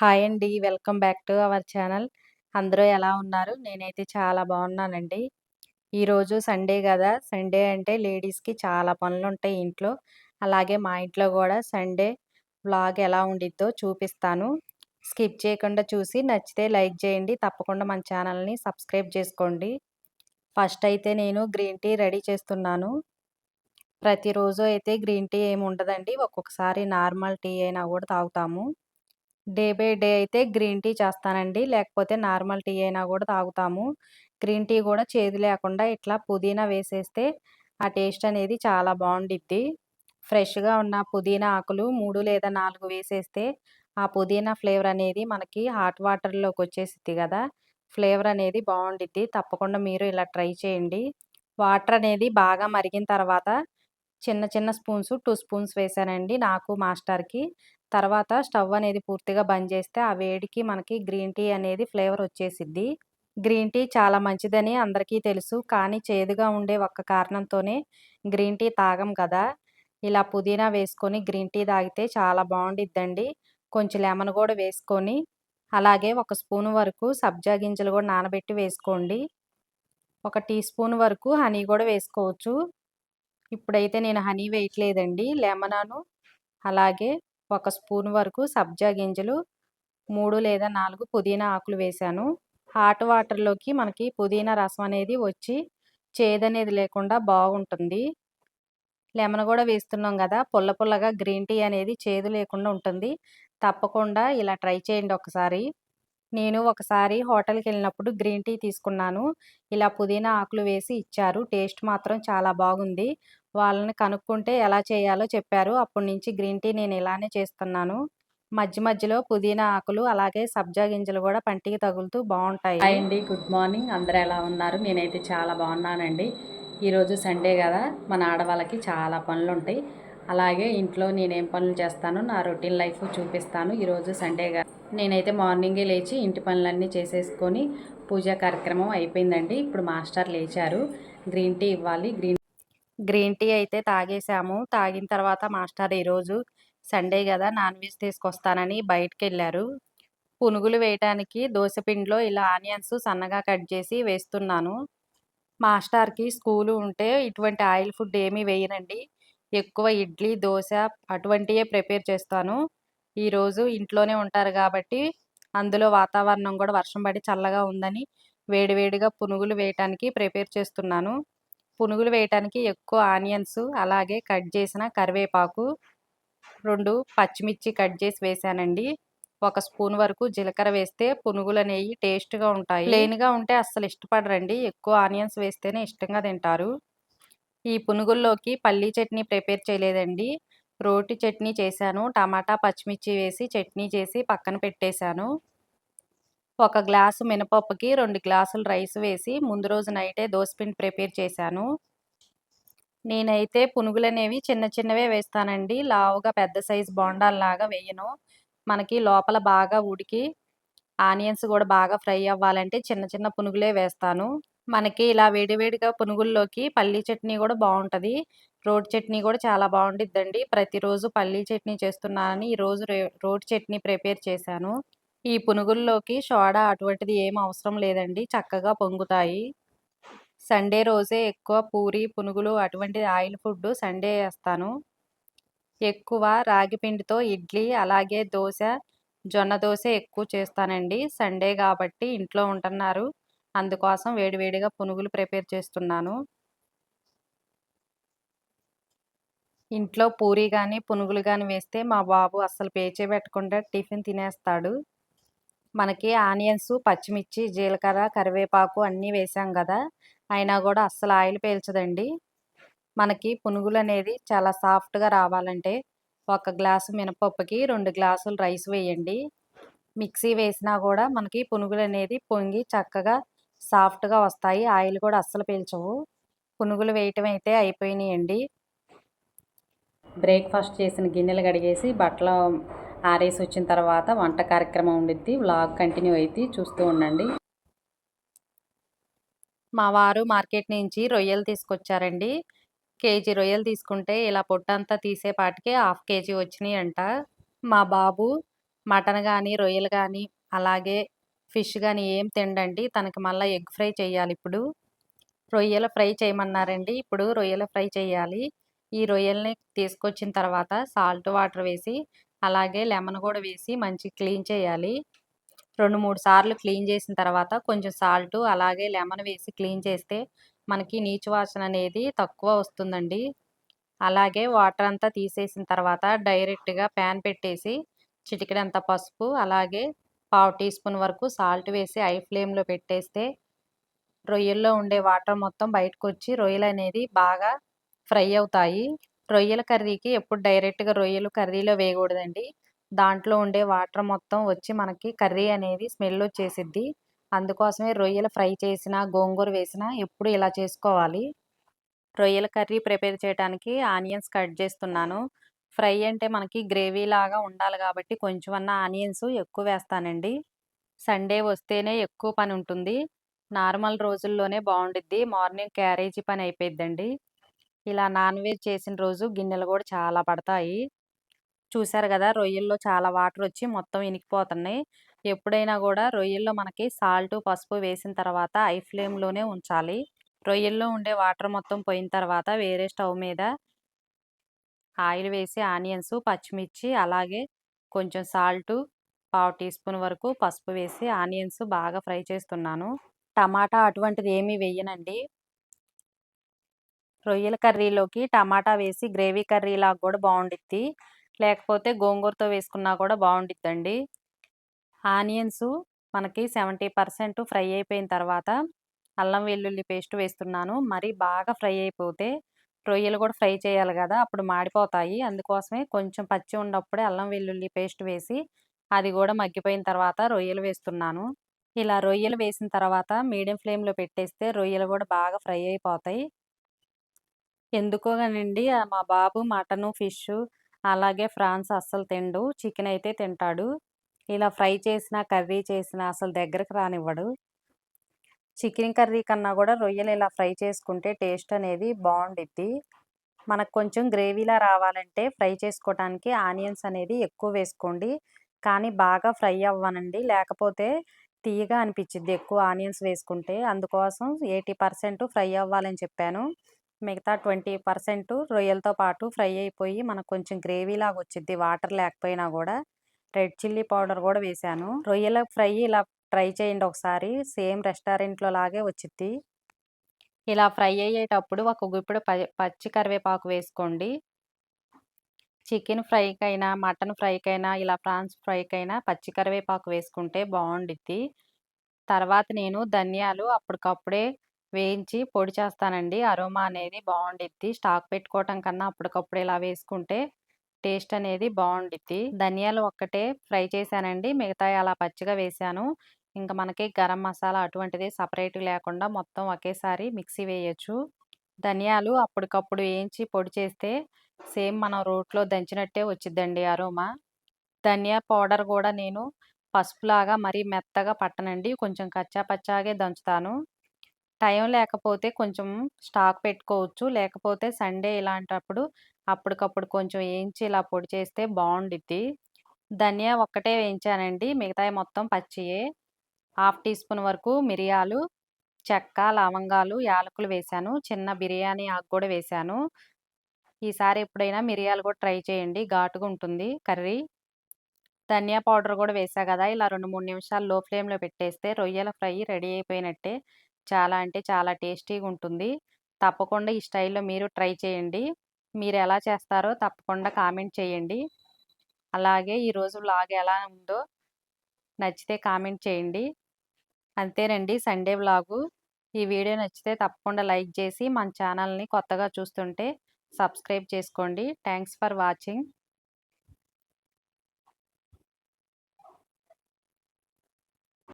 Hi అండి. Welcome back to our channel. అందరూ ఎలా ఉన్నారు? నేనైతే చాలా బాగున్నానండి. ఈరోజు సండే కదా సండే అంటే లేడీస్‌కి చాలా పనులు ఉంటాయి ఇంట్లో. అలాగే మా ఇంట్లో కూడా సండే వ్లాగ్ ఎలా ఉండిద్దో చూపిస్తాను. స్కిప్ చేయకుండా చూసి నచ్చితే లైక్ చేయండి. తప్పకుండా మన ఛానల్‌ని సబ్స్క్రైబ్ చేసుకోండి. ఫస్ట్ అయితే నేను గ్రీన్ టీ రెడీ చేస్తున్నాను. ప్రతిరోజు అయితే గ్రీన్ టీ ఏమి ఉండదండి. ఒక్కొక్కసారి నార్మల్ టీ అయినా కూడా తాగుతాము. డే బై డే అయితే గ్రీన్ టీ చేస్తానండి. లేకపోతే నార్మల్ టీ అయినా కూడా తాగుతాము. గ్రీన్ టీ కూడా చేదు లేకుండా ఇట్లా పుదీనా వేసేస్తే ఆ టేస్ట్ అనేది చాలా బాగుండిద్ది ఫ్రెష్‌గా ఉన్న పుదీనా ఆకులు మూడు లేదా నాలుగు వేసేస్తే ఆ పుదీనా ఫ్లేవర్ అనేది మనకి హాట్ వాటర్‌లోకి వచ్చేసిద్ది కదా ఫ్లేవర్ అనేది బాగుండిద్ది తప్పకుండా మీరు ఇలా ట్రై చేయండి. వాటర్ అనేది బాగా మరిగిన తర్వాత చిన్న చిన్న స్పూన్స్ టూ స్పూన్స్ వేసానండి నాకు, మాస్టర్‌కి. తర్వాత స్టవ్ అనేది పూర్తిగా బంద్ చేస్తే ఆ వేడికి మనకి గ్రీన్ టీ అనేది ఫ్లేవర్ వచ్చేసిద్ది. గ్రీన్ టీ చాలా మంచిదని అందరికీ తెలుసు. కానీ చేదుగా ఉండే ఒక్క కారణంతోనే గ్రీన్ టీ తాగం కదా! ఇలా పుదీనా వేసుకొని గ్రీన్ టీ తాగితే చాలా బాగుండిద్దండి కొంచెం లెమన్ కూడా వేసుకొని, అలాగే ఒక స్పూన్ వరకు సబ్జా గింజలు కూడా నానబెట్టి వేసుకోండి. ఒక టీ స్పూన్ వరకు హనీ కూడా వేసుకోవచ్చు. ఇప్పుడైతే నేను హనీ వేయట్లేదండి. లెమనను అలాగే ఒక స్పూన్ వరకు సబ్జా గింజలు, మూడు లేదా నాలుగు పుదీనా ఆకులు వేశాను. హాట్ వాటర్‌లోకి మనకి పుదీనా రసం అనేది వచ్చి చేదనేది లేకుండా బాగుంటుంది. లెమన్ కూడా వేస్తున్నాం కదా పుల్ల పుల్లగా గ్రీన్ టీ అనేది చేదు లేకుండా ఉంటుంది. తప్పకుండా ఇలా ట్రై చేయండి ఒకసారి. నేను ఒకసారి హోటల్కి వెళ్ళినప్పుడు గ్రీన్ టీ తీసుకున్నాను. ఇలా పుదీనా ఆకులు వేసి ఇచ్చారు. టేస్ట్ మాత్రం చాలా బాగుంది. వాళ్ళని కనుక్కుంటే ఎలా చేయాలో చెప్పారు. అప్పటి నుంచి గ్రీన్ టీ నేను ఇలానే చేస్తున్నాను. మధ్య మధ్యలో పుదీనా ఆకులు అలాగే సబ్జా గింజలు కూడా పంటికి తగులుతూ బాగుంటాయి. హాయ్ అండి గుడ్ మార్నింగ్. అందరూ ఎలా ఉన్నారు? నేనైతే చాలా బాగున్నానండి. ఈరోజు సండే కదా మన ఆడవాళ్ళకి చాలా పనులు ఉంటాయి. అలాగే ఇంట్లో నేనేం పనులు చేస్తాను నా రొటీన్ లైఫ్ చూపిస్తాను. ఈరోజు సండేగా నేనైతే మార్నింగే లేచి ఇంటి పనులన్నీ చేసేసుకొని పూజా కార్యక్రమం అయిపోయిందండి. ఇప్పుడు మాస్టర్ లేచారు. గ్రీన్ టీ ఇవ్వాలి గ్రీన్ గ్రీన్ టీ అయితే తాగేసాము. తాగిన తర్వాత మాస్టర్ ఈరోజు సండే కదా నాన్ వెజ్ తీసుకొస్తానని బయటికెళ్ళారు. పునుగులు వేయటానికి దోశపిండిలో ఇలా ఆనియన్స్ సన్నగా కట్ చేసి వేస్తున్నాను. మాస్టర్‌కి స్కూలు ఉంటే ఇటువంటి ఆయిల్ ఫుడ్ ఏమీ వేయనండి. ఎక్కువ ఇడ్లీ, దోశ అటువంటియే ప్రిపేర్ చేస్తాను. ఈరోజు ఇంట్లోనే ఉంటారు కాబట్టి అందులో వాతావరణం కూడా వర్షం పడి చల్లగా ఉందని వేడివేడిగా పునుగులు వేయటానికి ప్రిపేర్ చేస్తున్నాను. పునుగులు వేయటానికి ఎక్కువ ఆనియన్స్ అలాగే కట్ చేసిన కరివేపాకు, రెండు పచ్చిమిర్చి కట్ చేసి వేసానండి ఒక స్పూన్ వరకు జీలకర్ర వేస్తే పునుగులనేయి టేస్ట్‌గా ఉంటాయి. ప్లెయిన్‌గా ఉంటే అస్సలు ఇష్టపడరండి. ఎక్కువ ఆనియన్స్ వేస్తేనే ఇష్టంగా తింటారు. ఈ పునుగుల్లోకి పల్లీ చట్నీ ప్రిపేర్ చేయలేదండి. రోటి చట్నీ చేశాను. టమాటా, పచ్చిమిర్చి వేసి చట్నీ చేసి పక్కన పెట్టేశాను. ఒక గ్లాసు మినపప్పుకి రెండు గ్లాసులు రైస్ వేసి ముందు రోజు నైటే దోసపిండి ప్రిపేర్ చేశాను. నేనైతే పునుగులు అనేవి చిన్న చిన్నవే వేస్తానండి. లావుగా పెద్ద సైజు బోండాల్లాగా వేయను. మనకి లోపల బాగా ఉడికి ఆనియన్స్ కూడా బాగా ఫ్రై అవ్వాలంటే చిన్న చిన్న పునుగులే వేస్తాను. మనకి ఇలా వేడివేడిగా పునుగుల్లోకి పల్లీ చట్నీ కూడా బాగుంటుంది రోడ్ చట్నీ కూడా చాలా బాగుంటుందండి ప్రతిరోజు పల్లీ చట్నీ చేస్తున్నానని ఈరోజు రోడ్ చట్నీ ప్రిపేర్ చేశాను. ఈ పునుగుల్లోకి సోడా అటువంటిది ఏం అవసరం లేదండి. చక్కగా పొంగుతాయి. సండే రోజే ఎక్కువ పూరి, పునుగులు అటువంటి ఆయిల్ ఫుడ్ సండే వేస్తాను ఎక్కువ రాగి పిండితో ఇడ్లీ, అలాగే దోశ జొన్న దోశ ఎక్కువ చేస్తానండి. సండే కాబట్టి ఇంట్లో ఉంటున్నారు. అందుకోసం వేడివేడిగా పునుగులు ప్రిపేర్ చేస్తున్నాను. ఇంట్లో పూరి కానీ పునుగులు కానీ వేస్తే మా బాబు అస్సలు పేచే పెట్టకుండా టిఫిన్ తినేస్తాడు. మనకి ఆనియన్స్, పచ్చిమిర్చి, జీలకర్ర, కరివేపాకు అన్నీ వేసాం కదా అయినా కూడా అస్సలు ఆయిల్ పీల్చదండి. మనకి పునుగులు అనేది చాలా సాఫ్ట్‌గా రావాలంటే ఒక గ్లాసు మినపప్పుకి రెండు గ్లాసులు రైస్ వేయండి. మిక్సీ వేసినా కూడా మనకి పునుగులు అనేది పొంగి చక్కగా సాఫ్ట్‌గా వస్తాయి. ఆయిల్ కూడా అస్సలు పీల్చవు. పునుగులు వేయటం అయితే అయిపోయినాయండి. బ్రేక్ఫాస్ట్ చేసిన గిన్నెలు కడిగేసి బట్టలు ఆరేసి వచ్చిన తర్వాత వంట కార్యక్రమం ఉండిద్ది వ్లాగ్ కంటిన్యూ అయితే చూస్తూ ఉండండి. మా వారు మార్కెట్ నుంచి రొయ్యలు తీసుకొచ్చారండి. కేజీ రొయ్యలు తీసుకుంటే ఇలా పొట్టంతా తీసేపాటికే హాఫ్ కేజీ వచ్చినాయంట. మా బాబు, మటన్ కానీ రొయ్యలు కానీ అలాగే ఫిష్ కానీ ఏం తినండి తనకి మళ్ళీ ఎగ్ ఫ్రై చేయాలి ఇప్పుడు. రొయ్యల ఫ్రై చేయమన్నారండి. ఇప్పుడు రొయ్యల ఫ్రై చేయాలి. ఈ రొయ్యల్ని తీసుకొచ్చిన తర్వాత సాల్ట్ వాటర్ వేసి, అలాగే లెమన్ కూడా వేసి మంచిగా క్లీన్ చేయాలి. 2, 3 సార్లు క్లీన్ చేసిన తర్వాత కొంచెం సాల్టు అలాగే లెమన్ వేసి క్లీన్ చేస్తే మనకి నీచు వాసన అనేది తక్కువ వస్తుందండి. అలాగే వాటర్ అంతా తీసేసిన తర్వాత డైరెక్ట్‌గా ప్యాన్ పెట్టేసి చిటికెడంత పసుపు, అలాగే పావు టీ స్పూన్ వరకు సాల్ట్ వేసి ఐ ఫ్లేమ్‌లో పెట్టేస్తే రొయ్యల్లో ఉండే వాటర్ మొత్తం బయటకొచ్చి రొయ్యలనేది బాగా ఫ్రై అవుతాయి. రొయ్యల కర్రీకి ఎప్పుడు డైరెక్ట్‌గా రొయ్యలు కర్రీలో వేయకూడదండి. దాంట్లో ఉండే వాటర్ మొత్తం వచ్చి మనకి కర్రీ అనేది స్మెల్ వచ్చేసిద్ది. అందుకోసమే రొయ్యలు ఫ్రై చేసినా, గోంగూర వేసినా ఎప్పుడు ఇలా చేసుకోవాలి. రొయ్యల కర్రీ ప్రిపేర్ చేయడానికి ఆనియన్స్ కట్ చేస్తున్నాను. ఫ్రై అంటే మనకి గ్రేవీ లాగా ఉండాలి కాబట్టి కొంచెం అన్న ఆనియన్స్ ఎక్కువ వేస్తానండి. సండే వస్తేనే ఎక్కువ పని ఉంటుంది. నార్మల్ రోజుల్లోనే బాగుండిద్ది మార్నింగ్ క్యారేజీ పని అయిపోయిద్దండి. ఇలా నాన్ వెజ్ చేసిన రోజు గిన్నెలు కూడా చాలా పడతాయి. చూసారు కదా రొయ్యల్లో చాలా వాటర్ వచ్చి మొత్తం ఇనికిపోతున్నాయి. ఎప్పుడైనా కూడా రొయ్యల్లో మనకి సాల్ట్ పసుపు వేసిన తర్వాత ఐ ఫ్లేమ్‌లోనే ఉంచాలి. రొయ్యల్లో ఉండే వాటర్ మొత్తం పోయిన తర్వాత వేరే స్టవ్ మీద ఆయిల్ వేసి ఆనియన్స్, పచ్చిమిర్చి అలాగే కొంచెం సాల్టు, పావు టీ స్పూన్ వరకు పసుపు వేసి ఆనియన్స్ బాగా ఫ్రై చేస్తున్నాను. టమాటా అటువంటిది ఏమీ వేయనండి. రొయ్యల కర్రీలోకి టమాటా వేసి గ్రేవీ కర్రీలాగా కూడా బాగుండిద్ది లేకపోతే గోంగూరతో వేసుకున్నా కూడా బాగుండిద్దండి ఆనియన్స్ మనకి 70% ఫ్రై అయిపోయిన తర్వాత అల్లం వెల్లుల్లి పేస్ట్ వేస్తున్నాను. మరీ బాగా ఫ్రై అయిపోతే రొయ్యలు కూడా ఫ్రై చేయాలి కదా అప్పుడు మాడిపోతాయి. అందుకోసమే కొంచెం పచ్చి ఉన్నప్పుడే అల్లం వెల్లుల్లి పేస్ట్ వేసి అది కూడా మగ్గిపోయిన తర్వాత రొయ్యలు వేస్తున్నాను. ఇలా రొయ్యలు వేసిన తర్వాత మీడియం ఫ్లేమ్‌లో పెట్టేస్తే రొయ్యలు కూడా బాగా ఫ్రై అయిపోతాయి. ఎందుకోగానండి మా బాబు మటను, ఫిష్ అలాగే ఫ్రాన్స్ అస్సలు తిండు చికెన్ అయితే తింటాడు. ఇలా ఫ్రై చేసినా, కర్రీ చేసినా అసలు దగ్గరకు రానివ్వడు. చికెన్ కర్రీ కన్నా కూడా రొయ్యలు ఇలా ఫ్రై చేసుకుంటే టేస్ట్ అనేది బాగుండిద్ది మనకు కొంచెం గ్రేవీలా రావాలంటే ఫ్రై చేసుకోవటానికి ఆనియన్స్ అనేది ఎక్కువ వేసుకోండి. కానీ బాగా ఫ్రై అవ్వనండి. లేకపోతే తియ్యగా అనిపించింది ఎక్కువ ఆనియన్స్ వేసుకుంటే. అందుకోసం 80% ఫ్రై అవ్వాలని చెప్పాను. మిగతా 20% రొయ్యలతో పాటు ఫ్రై అయిపోయి మనకు కొంచెం గ్రేవీలాగా వచ్చిద్ది వాటర్ లేకపోయినా కూడా రెడ్ చిల్లీ పౌడర్ కూడా వేశాను. రొయ్యల ఫ్రై ఇలా ట్రై చేయండి ఒకసారి. సేమ్ రెస్టారెంట్‌లో లాగే వచ్చిద్ది. ఇలా ఫ్రై అయ్యేటప్పుడు ఒక గుప్పెడు ప పచ్చి కరివేపాకు వేసుకోండి. చికెన్ ఫ్రైకైనా, మటన్ ఫ్రైకైనా, ఇలా ప్రాన్స్ ఫ్రైకైనా పచ్చి కరివేపాకు వేసుకుంటే బాగుండుద్ది తర్వాత నేను ధనియాలు అప్పటికప్పుడే వేయించి పొడి చేస్తానండి. అరోమా అనేది బాగుండిద్ది స్టాక్ పెట్టుకోవటం కన్నా అప్పటికప్పుడు ఇలా వేసుకుంటే టేస్ట్ అనేది బాగుండిద్ది ధనియాలు ఒక్కటే ఫ్రై చేశానండి. మిగతా అలా పచ్చిగా వేశాను. ఇంకా మనకి గరం మసాలా అటువంటిది సపరేట్ లేకుండా మొత్తం ఒకేసారి మిక్సీ వేయొచ్చు. ధనియాలు అప్పటికప్పుడు వేయించి పొడి చేస్తే సేమ్ మనం రోట్లో దంచినట్టే వచ్చిద్దండి అరోమా. ధనియా పౌడర్ కూడా నేను పసుపులాగా మరీ మెత్తగా పట్టనండి. కొంచెం కచ్చాపచ్చాగే దంచుతాను. టైం లేకపోతే కొంచెం స్టాక్ పెట్టుకోవచ్చు. లేకపోతే సండే ఇలాంటప్పుడు అప్పటికప్పుడు కొంచెం వేయించి ఇలా పొడి చేస్తే బాగుండిద్ది ధనియా ఒక్కటే వేయించానండి. మిగతాయి మొత్తం పచ్చియే. హాఫ్ టీ స్పూన్ వరకు మిరియాలు, చెక్క, లవంగాలు, యాలకులు వేశాను. చిన్న బిర్యానీ ఆకు కూడా వేశాను. ఈసారి ఎప్పుడైనా మిరియాలు కూడా ట్రై చేయండి. ఘాటుగా ఉంటుంది కర్రీ. ధనియా పౌడర్ కూడా వేసా కదా ఇలా 2, 3 నిమిషాలు లో ఫ్లేమ్‌లో పెట్టేస్తే రొయ్యల ఫ్రై రెడీ అయిపోయినట్టే. చాలా అంటే చాలా టేస్టీగా ఉంటుంది. తప్పకుండా ఈ స్టైల్‌లో మీరు ట్రై చేయండి. మీరు ఎలా చేస్తారో తప్పకుండా కామెంట్ చేయండి. అలాగే ఈరోజు వ్లాగ్ ఎలా ఉందో నచ్చితే కామెంట్ చేయండి. అంతేనండి సండే వ్లాగు. ఈ వీడియో నచ్చితే తప్పకుండా లైక్ చేసి మన ఛానల్‌ని కొత్తగా చూస్తుంటే సబ్స్క్రైబ్ చేసుకోండి. Thanks for watching.